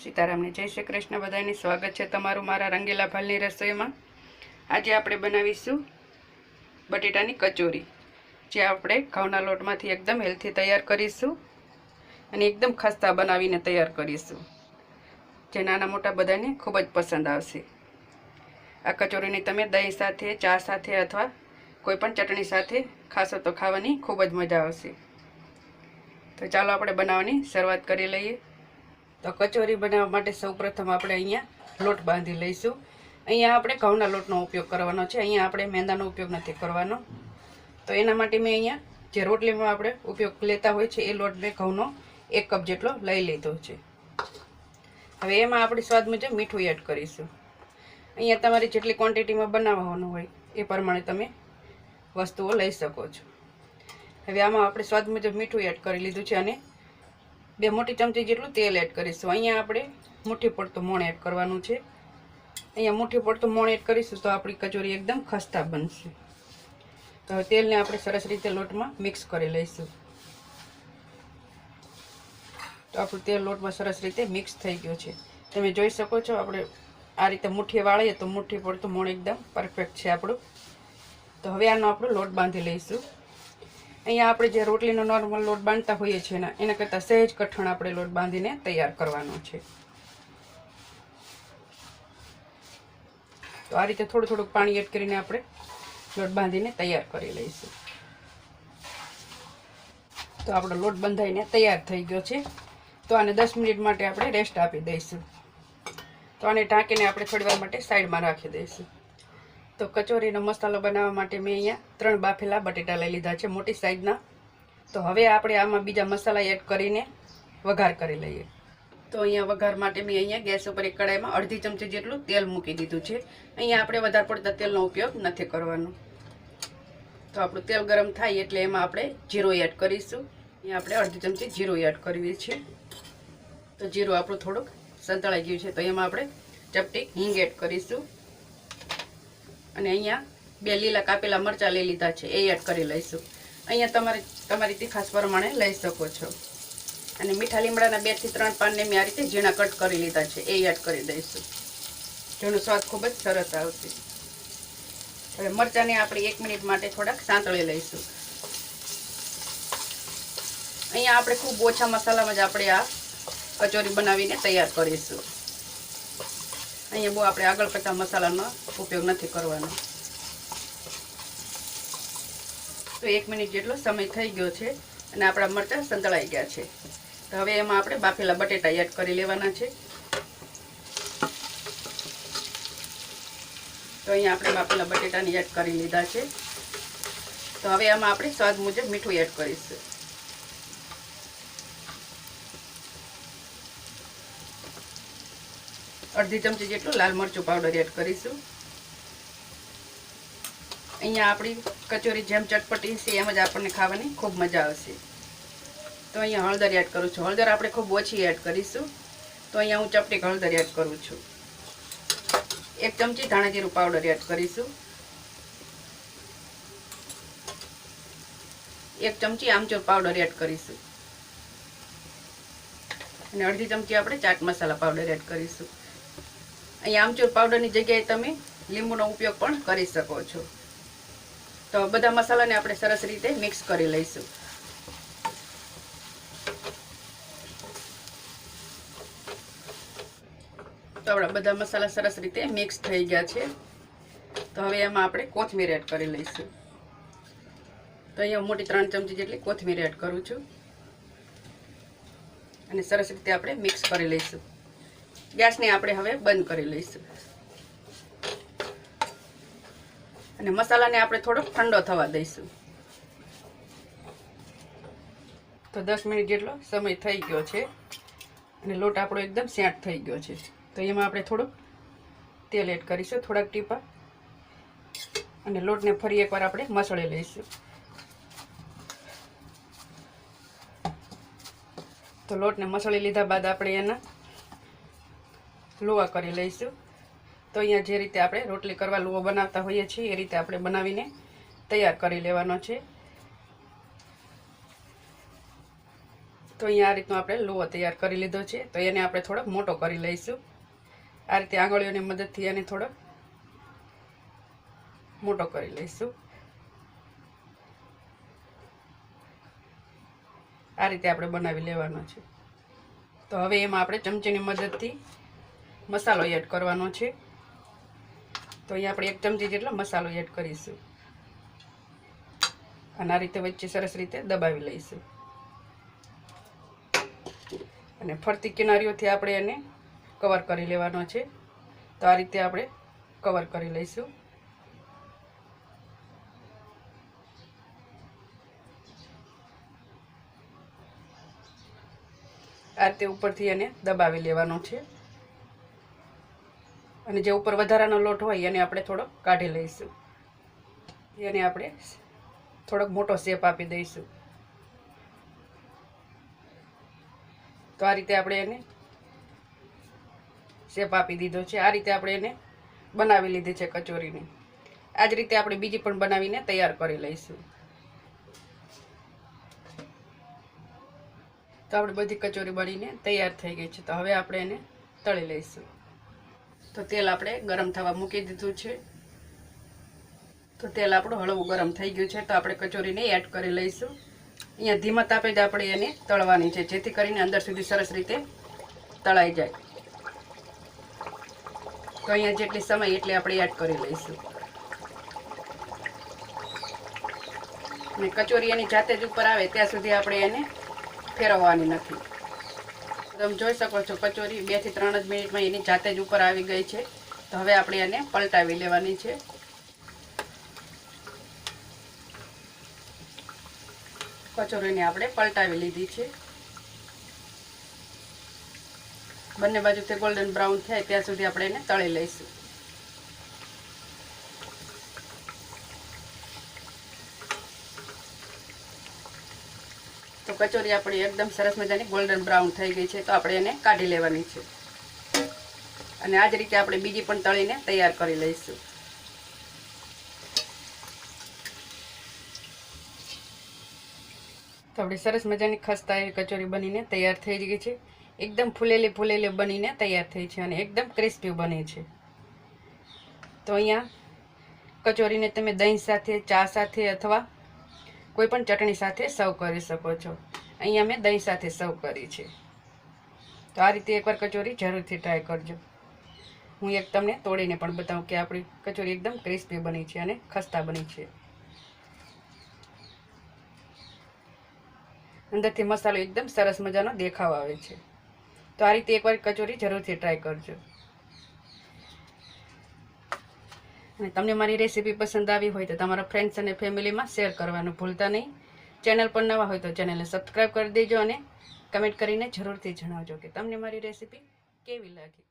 સીતારામને જય શ્રી કૃષ્ણ. બધાની સ્વાગત છે તમારું મારા રંગીલા ભાલની રસોઈમાં. આજે આપણે બનાવીશું બટેટાની કચોરી, જે આપણે ઘઉંના લોટમાંથી એકદમ હેલ્થી તૈયાર કરીશું અને એકદમ ખસ્તા બનાવીને તૈયાર કરીશું, જે નાના મોટા બધાને ખૂબ જ પસંદ આવશે. આ કચોરીની તમે દહીં સાથે, ચા સાથે અથવા કોઈ પણ ચટણી સાથે ખાશો તો ખાવાની ખૂબ જ મજા આવશે. તો ચાલો આપણે બનાવવાની શરૂઆત કરી લઈએ. તો કચોરી બનાવવા માટે સૌપ્રથમ આપણે અહીંયા લોટ બાંધી લઈશું. અહીંયા આપણે ઘઉંના લોટનો ઉપયોગ કરવાનો છે. અહીંયા આપણે મેંદાનો ઉપયોગ નથી કરવાનો. તો એના માટે મેં અહીંયા જે રોટલીમાં આપણે ઉપયોગ લેતા હોય છે, એ લોટ મેં ઘઉંનો એક કપ જેટલો લઈ લીધો છે. હવે એમાં આપણે સ્વાદ મુજબ મીઠું એડ કરીશું. અહીંયા તમારી જેટલી ક્વોન્ટિટીમાં બનાવવાનું હોય, એ પ્રમાણે તમે વસ્તુઓ લઈ શકો છો. હવે આમાં આપણે સ્વાદ મુજબ મીઠું એડ કરી લીધું છે અને બે મોટી ચમચી જેટલું તેલ એડ કરીશું. અહીંયા આપણે મુઠ્ઠી પડતું મોણ એડ કરવાનું છે. અહીંયા મુઠ્ઠી પડતું મોણ એડ કરીશું તો આપણી કચોરી એકદમ ખસ્તા બનશે. તો હવે તેલને આપણે સરસ રીતે લોટમાં મિક્સ કરી લઈશું. તો આપણું તેલ લોટમાં સરસ રીતે મિક્સ થઈ ગયું છે. તમે જોઈ શકો છો આપણે આ રીતે મુઠ્ઠી વાળીએ તો મુઠ્ઠી પડતું મોણ એકદમ પરફેક્ટ છે આપણું. તો હવે આનો આપણે લોટ બાંધી લઈશું. અહીંયા આપણે જે રોટલીનો નોર્મલ લોટ બાંધતા હોઈએ છીએ ને એના કરતાં સહેજ કઠણ આપણે લોટ બાંધીને તૈયાર કરવાનો છે. તો આ રીતે થોડું થોડુંક પાણી એડ કરીને આપણે લોટ બાંધીને તૈયાર કરી લઈશું. તો આપણો લોટ બંધાઈને તૈયાર થઈ ગયો છે. તો આને દસ મિનિટ માટે આપણે રેસ્ટ આપી દઈશું. તો આને ઢાંકીને આપણે થોડી માટે સાઈડમાં રાખી દઈશું. તો કચોરીનો મસાલો બનાવવા માટે મેં અહીંયા ત્રણ બાફેલા બટેટા લઈ લીધા છે મોટી સાઈઝના. તો હવે આપણે આમાં બીજા મસાલા એડ કરીને વઘાર કરી લઈએ. તો અહીંયા વઘાર માટે મેં અહીંયા ગેસ ઉપર એક કડાઈમાં અડધી ચમચી જેટલું તેલ મૂકી દીધું છે. અહીંયા આપણે વધારે પડતા તેલનો ઉપયોગ નથી કરવાનો. તો આપણું તેલ ગરમ થાય એટલે એમાં આપણે જીરું એડ કરીશું. અહીંયા આપણે અડધી ચમચી જીરું એડ કરવી છે. તો જીરું આપણું થોડુંક સંતળાઈ ગયું છે. તો એમાં આપણે ચપટી હિંગ એડ કરીશું. અને અહીંયા બે લીલા કાપેલા મરચાં લઈ લીધા છે, એ એડ કરી લઈશું. અહીંયા તમારી તમારી તીખાસ પ્રમાણે લઈ શકો છો. અને મીઠા લીમડાના બેથી ત્રણ પાનને મેં આ રીતે ઝીણા કટ કરી લીધા છે, એ એડ કરી દઈશું. જેનો સ્વાદ ખૂબ જ સરસ આવશે. હવે મરચાંને આપણે એક મિનિટ માટે થોડાક સાંતળી લઈશું. અહીંયા આપણે ખૂબ ઓછા મસાલામાં જ આપણે આ કચોરી બનાવીને તૈયાર કરીશું. અહીંયા બહુ આપણે આગળ પડતા મસાલાનો ઉપયોગ નથી કરવાનો. તો એક મિનિટ જેટલો સમય થઈ ગયો છે અને આપણા મરચાં સંતળાઈ ગયા છે. તો હવે એમાં આપણે બાફેલા બટેટા એડ કરી લેવાના છે. તો અહીંયા આપણે બાફેલા બટેટાને એડ કરી લીધા છે. તો હવે એમાં આપણે સ્વાદ મુજબ મીઠું એડ કરીશું. અડધી ચમચી જેટલું લાલ મરચું પાવડર એડ કરીશું. અહીંયા આપણી કચોરી જેમ ચટપટી છે એમ જ આપણને ખાવાની ખૂબ મજા આવશે. તો અહીંયા હળદર એડ કરું છું. હળદર આપણે ખૂબ ઓછી એડ કરીશું. તો અહીંયા હું ચપટી હળદર એડ કરું છું. એક ચમચી ધાણા જીરું પાવડર એડ કરીશું. એક ચમચી આમચૂર પાવડર એડ કરીશું. અને અડધી ચમચી આપણે ચાટ મસાલા પાવડર એડ કરીશું. અહીંયા આમચૂર પાવડરની જગ્યાએ તમે લીંબુનો ઉપયોગ પણ કરી શકો છો. તો બધા મસાલાને આપણે સરસ રીતે મિક્સ કરી લઈશું. તો આપણા બધા મસાલા સરસ રીતે મિક્સ થઈ ગયા છે. તો હવે એમાં આપણે કોથમીર એડ કરી લઈશું. તો અહીંયા મોટી ત્રણ ચમચી જેટલી કોથમીર એડ કરું છું. અને સરસ રીતે આપણે મિક્સ કરી લઈશું. ગેસને આપણે હવે બંધ કરી લઈશું. અને મસાલાને આપણે થોડોક ઠંડો થવા દઈશું. તો દસ મિનિટ જેટલો સમય થઈ ગયો છે. અને લોટ આપણો એકદમ સેટ થઈ ગયો છે. તો એમાં આપણે થોડુંક તેલ એડ કરીશું, થોડાક ટીપા. અને લોટને ફરી એકવાર આપણે મસળી લઈશું. તો લોટને મસળી લીધા બાદ આપણે એના લુવા કરી લઈશું. તો અહીંયા જે રીતે આપણે રોટલી કરવા લુવો બનાવતા હોઈએ છીએ, એ રીતે આપણે બનાવીને તૈયાર કરી લેવાનો છે. તો અહીંયા આ રીતનો આપણે લુવો તૈયાર કરી લીધો છે. તો એને આપણે થોડોક મોટો કરી લઈશું. આ રીતે આંગળીઓની મદદથી એને થોડોક મોટો કરી લઈશું. આ રીતે આપણે બનાવી લેવાનો છે. તો હવે એમાં આપણે ચમચીની મદદથી મસાલો એડ કરવાનો છે. તો અહીંયા આપણે એક ચમચી જેટલો મસાલો એડ કરીશું. અને આ રીતે વચ્ચે સરસ રીતે દબાવી લઈશું. અને ફરતી કિનારીઓથી આપણે એને કવર કરી લેવાનો છે. તો આ રીતે આપણે કવર કરી લઈશું. આ રીતે ઉપરથી એને દબાવી લેવાનો છે. અને જે ઉપર વધારાનો લોટ હોય એને આપણે થોડો કાઢી લઈશું. એને આપણે થોડોક મોટો શેપ આપી દઈશું. તો આ રીતે આપણે એને શેપ આપી દીધો છે. આ રીતે આપણે એને બનાવી લીધી છે કચોરીને. આ જ રીતે આપણે બીજી પણ બનાવીને તૈયાર કરી લઈશું. તો આપણે બધી કચોરી બનીને તૈયાર થઈ ગઈ છે. તો હવે આપણે એને તળી લઈશું. તો તેલ આપણે ગરમ થવા મૂકી દીધું છે. તો તેલ આપણું હળવું ગરમ થઈ ગયું છે, તો આપણે કચોરીને એડ કરી લઈશું. અહીંયા ધીમા તાપે જ આપણે એને તળવાની છે, જેથી કરીને અંદર સુધી સરસ રીતે તળાઈ જાય. તો અહીંયા જેટલી સમય એટલે આપણે એડ કરી લઈશું. અને કચોરી એની જાતે જ ઉપર આવે, ત્યાં સુધી આપણે એને ફેરવવાની નથી. તમે જોઈ શકો છો, કચોરી બેથી ત્રણ જ મિનિટમાં એની જાતે જ ઉપર આવી ગઈ છે. તો હવે આપણે એને પલટાવી લેવાની છે. કચોરીને આપણે પલટાવી લીધી છે. બંને બાજુથી ગોલ્ડન બ્રાઉન થાય, ત્યાં સુધી આપણે એને તળી લઈશું. કચોરી આપણી એકદમ સરસ મજાની ગોલ્ડન બ્રાઉન થઈ ગઈ છે, તો આપણે એને કાઢી લેવાની છે. અને આ જ રીતે આપણે બીજી પણ તળીને તૈયાર કરી લઈશું. તો આપણી સરસ મજાની ખસ્તા એવી કચોરી બનીને તૈયાર થઈ ગઈ છે. એકદમ ફૂલેલી ફૂલેલી બનીને તૈયાર થઈ છે અને એકદમ ક્રિસ્પી બની છે. તો અહીંયા કચોરીને તમે દહીં સાથે, ચા સાથે અથવા કોઈ પણ ચટણી સાથે સર્વ કરી શકો છો. અહીંયા મેં દહીં સાથે સર્વ કરી છે. તો આ રીતે એકવાર કચોરી જરૂરથી ટ્રાય કરજો. હું એક તમને તોડીને પણ બતાવું કે આપણી કચોરી એકદમ ક્રિસ્પી બની છે અને ખસ્તા બની છે. અંદરથી મસાલો એકદમ સરસ મજાનો દેખાવ આવે છે. તો આ રીતે એકવાર કચોરી જરૂરથી ટ્રાય કરજો. અને તમને મારી રેસીપી પસંદ આવી હોય તો તમારા ફ્રેન્ડ્સ અને ફેમિલીમાં શેર કરવાનું ભૂલતા નહીં. ચેનલ પર નવા હોય તો ચેનલને સબસ્ક્રાઈબ કરી દેજો અને કમેન્ટ કરીને જરૂરથી જણાવજો કે તમને મારી રેસીપી કેવી લાગી.